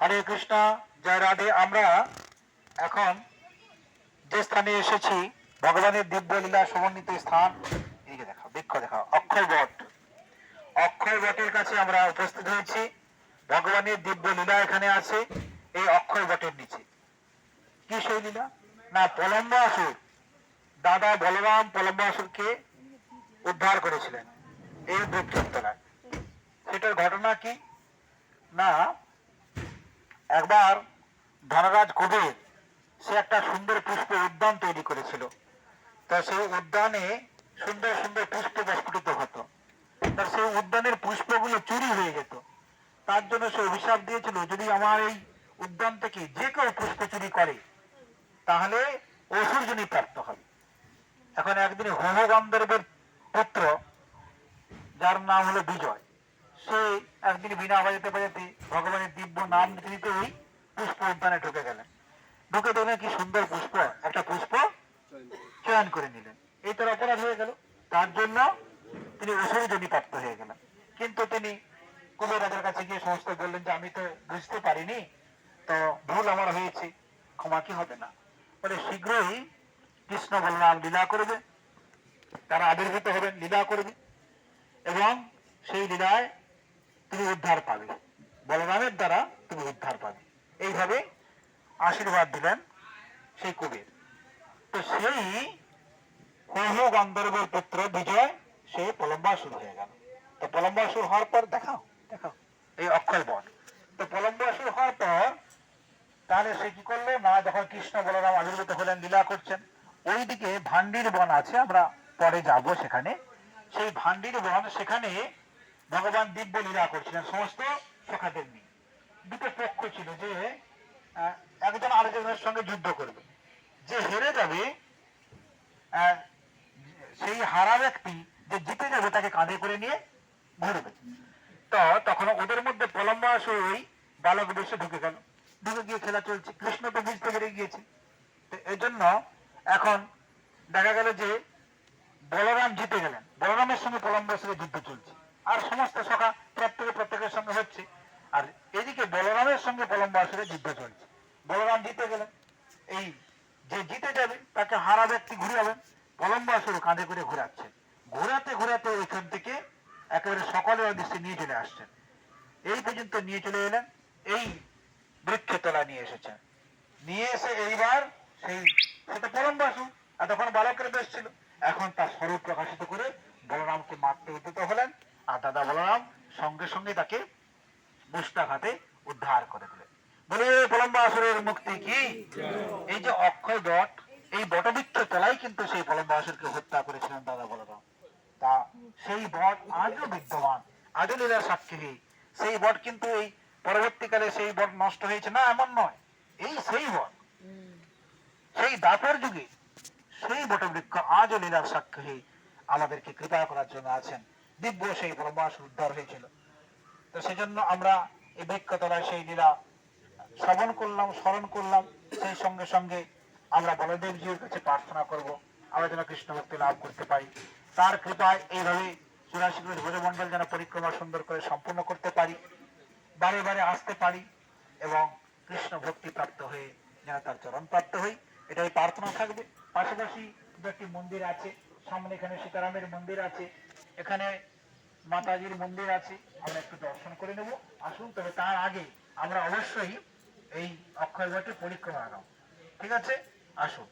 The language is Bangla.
হরে কৃষ্ণ, জয় রাধে। আমরা এখন যে স্থানে এসেছি, ভগবানের দিব্য লীলা সমন্বিত স্থান এইদিকে দেখাও বৃক্ষ দেখাও অক্ষয় বট। অক্ষয় বটের কাছে আমরা উপস্থিত হয়েছি। ভগবানের দিব্য লীলা এখানে আছে, এই অক্ষয় বটের নিচে। কি সেই লীলা? না পলম্বাসুর দাদা বলরাম পলম্বাসুরকে উদ্ধার করেছিলেন, এই বৃক্ষের তলায় সেটার ঘটনা কি? না একবার ধনরাজ কবির, সে একটা সুন্দর পুষ্প উদ্যান তৈরি করেছিল। তা সেই উদ্যানে সুন্দর সুন্দর পুষ্প প্রস্ফুটিত হতো। তার সেই উদ্যানের পুষ্পগুলো চুরি হয়ে যেত। তার জন্য সে অভিশাপ দিয়েছিল, যদি আমার এই উদ্যান থেকে যে কেউ পুষ্প চুরি করে, তাহলে অসুরজনী প্রাপ্ত হবে। এখন একদিন হোম গন্ধর্বের পুত্র, যার নাম হলো বিজয় সে একদিন বিনা বাজাতে বাজাতে ভগবানের দিব্য নাম নিতে নিতে ওই পুষ্প উদ্যানে ঢুকে গেলেন। ঢুকে দেখলেন কি সুন্দর পুষ্প, একটা পুষ্প চয়ন করে নিলেন। এই তার অপরাধ হয়ে গেল। তার জন্য তিনি অসুরজনী প্রাপ্ত হয়ে গেলেন। কিন্তু তিনি কুবের কাছে গিয়ে সমস্ত বললেন যে, আমি তো বুঝতে পারিনি, তো ভুল আমার হয়েছে, ক্ষমা কি হবে না? বলে, শীঘ্রই কৃষ্ণ বলরাম লীলা করবে, তারা আবির্ভূত হবেন, লীলা করবে এবং সেই লীলায় তুমি উদ্ধার পাবে। বলরামের দ্বারা তুমি উদ্ধার পাবে। এইভাবে আশীর্বাদ দিলেন সেই কবির। তো সেই হহ গন্ধর্বের পুত্র বিজয়, সে পলম্বাসুর হয়ে গেল। তো পলম্বাসুর হওয়ার পর দেখাও দেখাও। এই অক্ষয় বন। তো পলম্বাসুর হওয়ার পর তাহলে সে কি করল? না যখন কৃষ্ণ বলরাম আবির্ভূত হলেন, লীলা করছেন, ওইদিকে ভান্ডির বন আছে, আমরা পরে যাব সেখানে। সেই ভান্ডির বন সেখানে ভগবান দিব্য লীলা করছিলেন সমস্ত সখাদের নিয়ে দুটো পক্ষ ছিল যে একজন আরেকজনের সঙ্গে যুদ্ধ করবে। যে হেরে যাবে সেই হারা ব্যক্তি যে জিতে যাবে, তাকে কাঁধে করে নিয়ে ঘুরবে। তো তখন ওদের মধ্যে পলম্বাস ওই বালক বেশে ঢুকে গেল। ঢুকে গিয়ে খেলা চলছে। কৃষ্ণ তো বুঝতে পেরে গিয়েছে। তো এই জন্য এখন দেখা গেল যে বলরাম জিতে গেলেন। বলরামের সঙ্গে পলম্বাসের যুদ্ধ চলছে আর সমস্ত সখা প্রত্যেকে প্রত্যেকের সঙ্গে হচ্ছে আর এদিকে বলরামের সঙ্গে পলম্বাসের যুদ্ধ চলছে বলরাম জিতে গেলেন এই যে জিতে যাবে তাকে হারা ব্যক্তি ঘুরাবেন পলম্বাসুর কাঁধে করে ঘোরাচ্ছে। ঘোরাতে ঘোরাতে ওইখান থেকে একেবারে সকলের উদ্দেশ্যে নিয়ে চলে আসছেন এই পর্যন্ত নিয়ে চলে এলেন, এই বৃক্ষতলা নিয়ে এসেছেন। নিয়ে এসে এইবার সেই সেটা পরমবাসু তখন বালকের বেশ ছিল। এখন তার স্বরূপ প্রকাশিত করে বলরামকে মারতে উদ্যত হলেন আর দাদা বলরাম সঙ্গে সঙ্গে তাকে মুস্তাঘাতে উদ্ধার করে দিলেন। বলে পলম্বাসুরের মুক্তি কি? এই যে অক্ষয় বট এই বটবৃক্ষ তলাই কিন্তু সেই পলম্বাসুরকে হত্যা করেছিলেন দাদা বলরাম। তা সেই বট আজও বিদ্যমান, আজও লীলার সাক্ষী। সেই বট কিন্তু এই পরবর্তীকালে সেই বট নষ্ট হয়েছে না এমন নয়, এই সেই বট। সেই দাপর যুগে সেই বটবৃক্ষ আজও লীলার সাক্ষী। আমাদেরকে কৃপা করার জন্য আছেন। দিব্য সেই পরমাস উদ্ধার হয়েছিল। তো সেজন্য আমরা এই বৃক্ষতলায় সেই লীলা শ্রবণ করলাম, স্মরণ করলাম। সেই সঙ্গে সঙ্গে আমরা বলদেবজির কাছে প্রার্থনা করব, আমরা যেন কৃষ্ণ ভক্তি লাভ করতে পারি। তার কৃপায় এইভাবে চুরাশি কোটি ভোজমন্ডল যেন পরিক্রমা সুন্দর করে সম্পূর্ণ করতে পারি, বারে বারে আসতে পারি এবং কৃষ্ণ ভক্তি প্রাপ্ত হয়ে যেন তার চরণ প্রাপ্ত হই। এটাই প্রার্থনা থাকবে। পাশাপাশি একটি মন্দির আছে, সামনে এখানে সীতারামের মন্দির আছে, এখানে মাতাজির মন্দির আছে, আমরা একটু দর্শন করে নেব। আসুন, তবে তার আগে আমরা অবশ্যই এই অক্ষয় বটে পরিক্রমা আগাম ঠিক আছে? আসুন